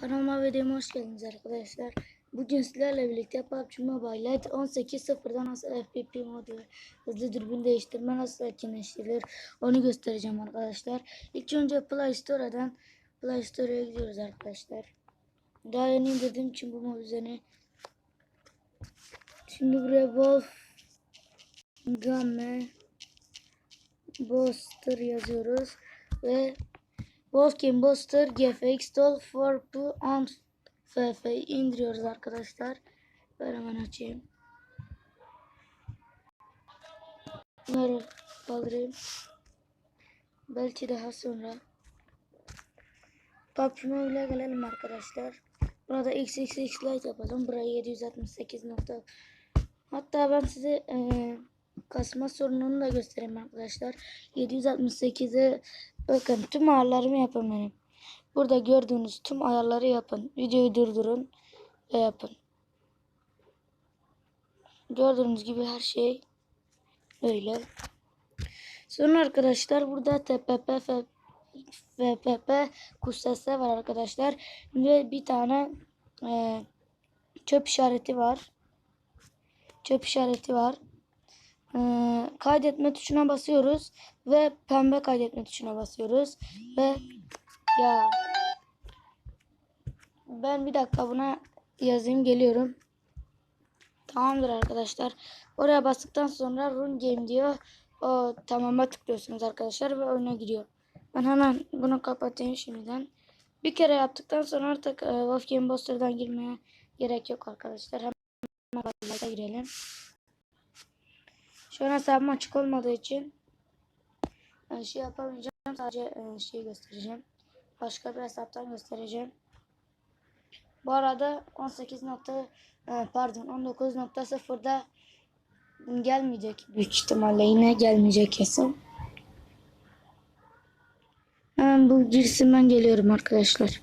Kanalıma ve videoma hoş geldiniz arkadaşlar. Bugün sizlerle birlikte PUBG Mobile Lite 18.0'dan nasıl FPP modu ve hızlı dürbün değiştirme nasıl etkinleştirilir onu göstereceğim arkadaşlar. İlk önce Play Store'dan Play Store'ya gidiyoruz arkadaşlar. Daha yeni indirdiğim için bu mod üzerine. Şimdi buraya Wolf Game Booster yazıyoruz ve Wolfgang Booster GFX Doll for and FF indiriyoruz arkadaşlar. Ben hemen açayım. Bunları kaldırayım. Belki daha sonra. PUBG Mobile'e gelelim arkadaşlar. Burada XXX Lite yapalım. Buraya 768 nokta. Hatta ben size eee kasma sorununu da göstereyim arkadaşlar. 768'e bakın tüm ayarlarımı yapın benim. Burada gördüğünüz tüm ayarları yapın. Videoyu durdurun ve yapın. Gördüğünüz gibi her şey öyle. Sonra arkadaşlar burada TPP FPP kursesi var arkadaşlar. Ve bir tane e, çöp işareti var. Çöp işareti var. Ee, kaydetme tuşuna basıyoruz ve pembe kaydetme tuşuna basıyoruz ve ya ben bir dakika buna yazayım geliyorum. Tamamdır arkadaşlar. Oraya bastıktan sonra run game diyor. O tamama tıklıyorsunuz arkadaşlar ve oyuna giriyor. Ben hemen bunu kapatayım şimdiden. Bir kere yaptıktan sonra artık e, Wolfgang Booster'dan girmeye gerek yok arkadaşlar. Hemen girelim. Şu an hesabım açık olmadığı için e, şey yapamayacağım. Sadece şeyi göstereceğim. Başka bir hesaptan göstereceğim. Bu arada 18 nokta e, pardon 19.0'da gelmeyecek büyük ihtimalle yine gelmeyecek kesin. Hemen bu girisinden geliyorum arkadaşlar.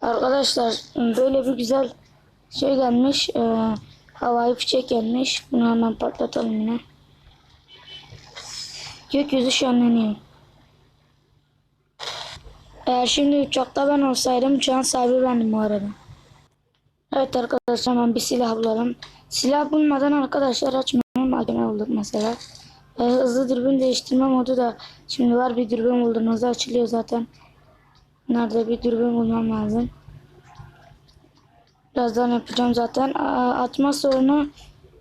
Arkadaşlar böyle bir güzel şey gelmiş. E, havai fişek gelmiş. Bunu hemen patlatalım yine. Gökyüzü şenleniyor. Eğer şimdi uçakta ben olsaydım uçağın sahibi bendim bu arada. Evet arkadaşlar hemen bir silah bulalım. Silah bulmadan arkadaşlar açmayalım. Makine bulduk mesela. Ee, hızlı dürbün değiştirme modu da şimdi var bir dürbün bulduğunuzda açılıyor zaten. Nerede bir dürbün bulmam lazım. Birazdan yapacağım zaten. Atma sorunu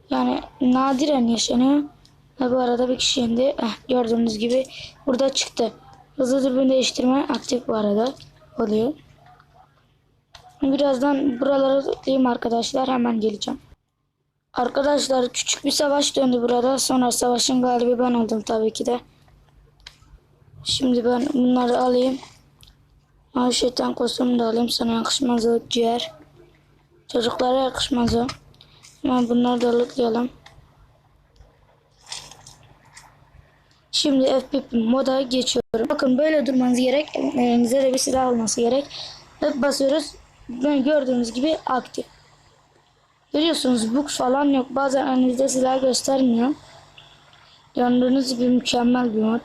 yani nadiren yaşanıyor. Ve bu arada bir kişi indi. Eh, gördüğünüz gibi burada çıktı. Hızlı dürbün değiştirme aktif bu arada oluyor. Birazdan buralara tıklayayım arkadaşlar. Hemen geleceğim. Arkadaşlar küçük bir savaş döndü burada. Sonra savaşın galibi ben oldum tabii ki de. Şimdi ben bunları alayım. Ay şeytan kostümü de alayım. Sana yakışmaz o ciğer. Çocuklara yakışmaz o. Hemen bunları da alıklayalım. Şimdi FPP moda geçiyorum. Bakın böyle durmanız gerek. Elinizde de bir silah olması gerek. Hep basıyoruz. Ben gördüğünüz gibi aktif. Görüyorsunuz bug falan yok. Bazen elinizde silah göstermiyor. Gördüğünüz gibi mükemmel bir mod.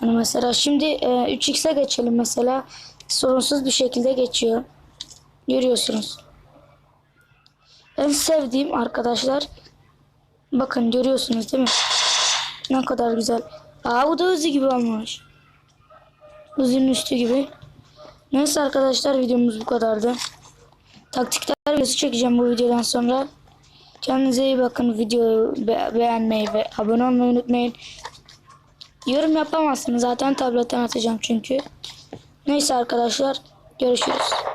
Hani mesela şimdi e, 3x'e geçelim mesela. Sorunsuz bir şekilde geçiyor. Görüyorsunuz. En sevdiğim arkadaşlar. Bakın görüyorsunuz değil mi? Ne kadar güzel. Aa bu da Uzi gibi olmuş. Uzi'nin üstü gibi. Neyse arkadaşlar videomuz bu kadardı. Taktikler videosu çekeceğim bu videodan sonra. Kendinize iyi bakın. Videoyu be beğenmeyi ve abone olmayı unutmayın. Yorum yapamazsınız. Zaten tabletten atacağım çünkü. Neyse arkadaşlar. Görüşürüz.